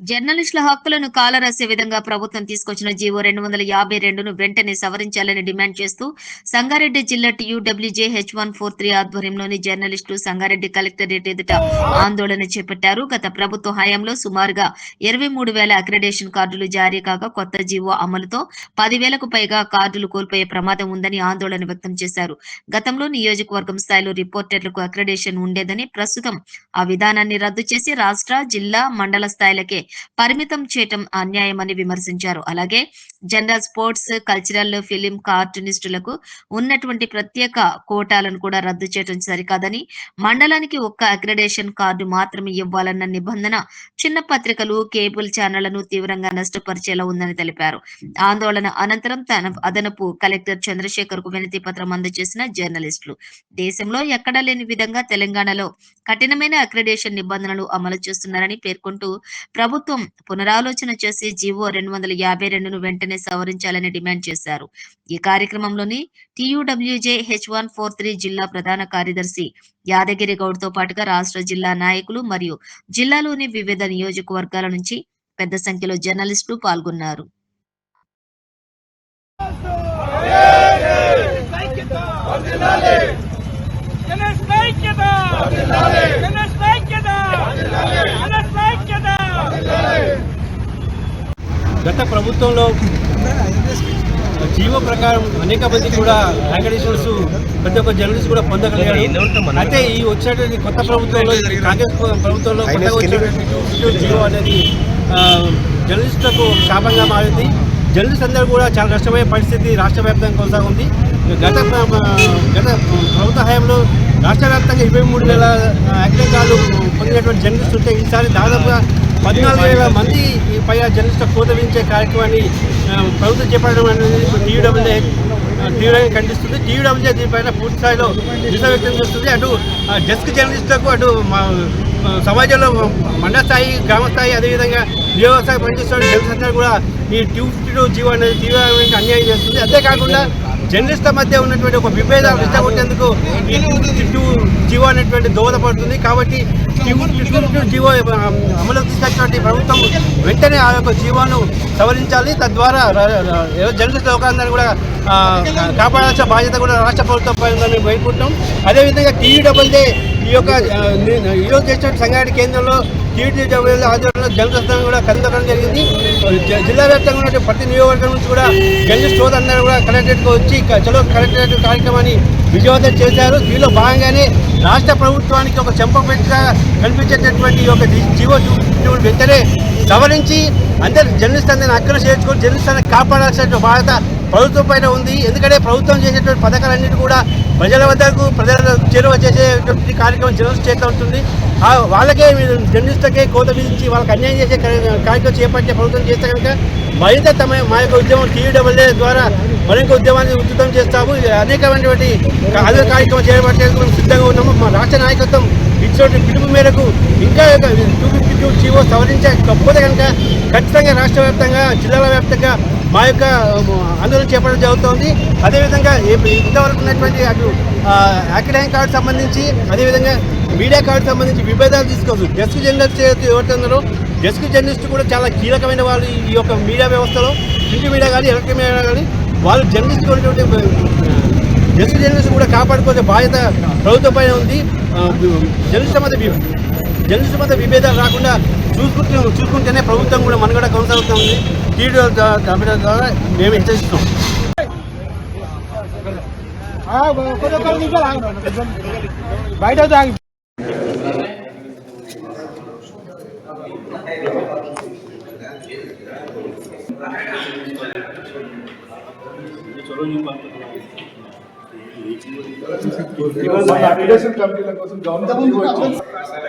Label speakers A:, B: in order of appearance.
A: జర్నలిస్టుల హక్కులను కాలరాసే విధంగా ప్రభుత్వం తీసుకొచ్చిన జీవో రెండు వందల యాభై రెండును వెంటనే సవరించాలని డిమాండ్ చేస్తూ సంగారెడ్డి జిల్లా T U W J H one four three ఆధ్వర్యంలోని జర్నలిస్టులు సంగారెడ్డి కలెక్టరేట్ ఎదుట ఆందోళన చేపట్టారు. గత ప్రభుత్వ హయాంలో సుమారుగా ఇరవై మూడు వేల అక్రెడేషన్ కార్డులు జారీ కాగా కొత్త జీవో అమలుతో పదివేలకు పైగా కార్డులు కోల్పోయే ప్రమాదం ఉందని ఆందోళన వ్యక్తం చేశారు. గతంలో నియోజకవర్గం స్థాయిలో రిపోర్టర్లకు అక్రెడేషన్ ఉండేదని ప్రస్తుతం ఆ విధానాన్ని రద్దు చేసి రాష్ట్ర జిల్లా మండల స్థాయిలకే పరిమితం చేయటం అన్యాయమని విమర్శించారు. అలాగే జనరల్ స్పోర్ట్స్ కల్చరల్ ఫిలిం కార్టూనిస్టులకు ఉన్నటువంటి ప్రత్యేక కోటాలను కూడా రద్దు చేయడం సరికాదని మండలానికి ఒక్క అక్రిడేషన్ కార్డు మాత్రమే ఇవ్వాలన్న నిబంధన చిన్న పత్రికలు కేబుల్ ఛానళ్ళను తీవ్రంగా నష్టపరిచేలా ఉందని తెలిపారు. ఆందోళన అనంతరం తన అదనపు కలెక్టర్ చంద్రశేఖర్కు వినతి పత్రం అందజేసిన జర్నలిస్టులు. దేశంలో ఎక్కడా లేని విధంగా తెలంగాణలో కఠినమైన అక్రిడేషన్ నిబంధనలు అమలు చేస్తున్నారని పేర్కొంటూ ప్రభుత్వం పునరాలోచన చేసి జీవో రెండు వందల యాభై రెండును వెంటనే సవరించాలని డిమాండ్ చేశారు. ఈ కార్యక్రమంలోని T U W J H one four three జిల్లా ప్రధాన కార్యదర్శి యాదగిరి గౌడ్తో పాటుగా రాష్ట్ర జిల్లా నాయకులు మరియు జిల్లాలోని వివిధ నియోజకవర్గాల నుంచి పెద్ద సంఖ్యలో జర్నలిస్టులు పాల్గొన్నారు.
B: గత ప్రభుత్వంలో జీవో ప్రకారం అనేక మంది కూడా ర్యాంకడేషన్స్ ప్రతి ఒక్క జర్నలిస్ట్ కూడా పొందగలిగారు. అయితే ఈ వచ్చినటువంటి కొత్త ప్రభుత్వంలో కాంగ్రెస్ ప్ర- ప్రభుత్వంలో కొత్తగా వచ్చినటువంటి జీవో అనేది జర్నలిస్టులకు శాపంగా మారింది. జర్నలిస్ట్ అందరూ కూడా చాలా నష్టపోయే పరిస్థితి రాష్ట్ర వ్యాప్తంగా కొనసాగుంది. గత గత ప్రభుత్వ హయాంలో రాష్ట్ర వ్యాప్తంగా ఇరవై మూడు వేల యాక్సిడెంటాలు పొందినటువంటి జర్నలిస్ట్ ఉంటే ఈసారి దాదాపుగా పద్నాలుగు వేల మంది ఈ జర్నలిస్ట్ జర్నలిస్టుల కార్యక్రమాన్ని ప్రభుత్వం చేపట్టడం అనేది టీయూడబ్ల్యూఏ తీవ్రంగా ఖండిస్తుంది. టీయూడబ్ల్యూఏ దీనిపైన పూర్తి స్థాయిలో నిరసన వ్యక్తం చేస్తుంది. అటు డెస్క్ జర్నలిస్టులకు అటు మా సమాజంలో మండల స్థాయి గ్రామ స్థాయి అదేవిధంగా నియోజకవర్గ పనిచేస్తున్న జర్నలిస్ట్ కూడా ఈ టూ ఫిఫ్టీ టూ జీవో అనేది తీవ్రంగా అన్యాయం చేస్తుంది. అంతేకాకుండా జర్నలిస్టుల మధ్య ఉన్నటువంటి ఒక విభేదాలు రెచ్చగొట్టేందుకు ఈ టూ జీవో అనేటువంటి దోహదపడుతుంది కాబట్టి జీవో అమలు తీసుకొచ్చినటువంటి ప్రభుత్వం వెంటనే ఆ యొక్క జీవోను సవరించాలి. తద్వారా ఏదో జర్నలిస్ట్ లోకాలందరినీ కూడా కాపాడాల్సిన బాధ్యత కూడా రాష్ట్ర ప్రభుత్వం పైందని ఉందని అదేవిధంగా టీవీ అదేవిధంగా ఈ యొక్క ఈరోజు చేసిన సంగారెడ్డి కేంద్రంలో టీడబ్ల్యూ ఆధ్వర్యంలో జర్నలిస్ట్ కూడా కలిగించడం జరిగింది. జిల్లా వ్యాప్తంగా ఉన్న ప్రతి నియోజకవర్గం నుంచి కూడా గల్లీ స్టోర్ అందరూ కూడా కలెక్టరేట్గా వచ్చి చలో కలెక్టరేట్ కార్యక్రమాన్ని విజయవంతం చేశారు. దీనిలో భాగంగానే రాష్ట్ర ప్రభుత్వానికి ఒక చెంపపెట్టుగా కనిపించేటటువంటి ఒక యొక్క జీవో వెంటనే సవరించి అందరు జర్నలిస్ట్ అందరిని అక్కడ చేర్చుకొని జర్నలిస్ట్ అందరిని కాపాడాల్సిన బాధ్యత ప్రభుత్వం పైన ఉంది. ఎందుకంటే ప్రభుత్వం చేసేటువంటి పథకాలన్నిటి కూడా ప్రజల వద్దకు ప్రజల చేరువ చేసేటువంటి కార్యక్రమం జర్నలిస్ట్ చేస్తూ ఉంటుంది. వాళ్ళకే జర్నలిస్టులకే కోత విధించి వాళ్ళకి అన్యాయం చేసే కార్యక్రమం చేపట్టే ప్రభుత్వం చేస్తే కనుక మరింత తమ మా యొక్క ఉద్యమం టీడబ్ల్యూ ద్వారా మరింత ఉద్యమాన్ని ఉధృతం చేస్తాము. అనేకమైనటువంటి అదే కార్యక్రమం చేపట్టేందుకు మేము సిద్ధంగా ఉన్నాము. మా రాష్ట్ర నాయకత్వం ఇచ్చినటువంటి పిలుపు మేరకు ఇంకా two fifty two G O సవరించకపోతే కనుక ఖచ్చితంగా రాష్ట్ర వ్యాప్తంగా జిల్లాల వ్యాప్తంగా మా యొక్క ఆందోళన చేపట్టడం జరుగుతోంది. అదేవిధంగా ఇంతవరకు ఉన్నటువంటి అటు యాక్సిడెంట్ కార్డు సంబంధించి అదేవిధంగా మీడియా కార్డు సంబంధించి విభేదాలు తీసుకోవచ్చు. డెస్క్ జర్నలిస్ట్ ఎవరైతే డెస్క్ జర్నలిస్ట్ కూడా చాలా కీలకమైన వాళ్ళు ఈ యొక్క మీడియా వ్యవస్థలో. ప్రింట్ మీడియా కానీ ఎలక్ట్రిక్ మీడియా కానీ వాళ్ళు జర్నలిస్ట్ ఉన్నటువంటి డెస్క్ జర్నలిస్ట్ కూడా కాపాడుకోవాల్సిన బాధ్యత ప్రభుత్వం పైన ఉంది. జర్నలిస్ట్ మధ్య జర్నలిస్ట్ మధ్య విభేదాలు రాకుండా చూసుకుంటూ చూసుకుంటేనే ప్రభుత్వం కూడా మనుగడ కొనసాగుతుంది. టీడీ ద్వారా మేము హెచ్చరిస్తున్నాం
C: బయట తాగి
D: అప్లికేషన్ కమిటీల కోసం గవర్నమెంట్ అదే అంటే సర్టిఫికేషన్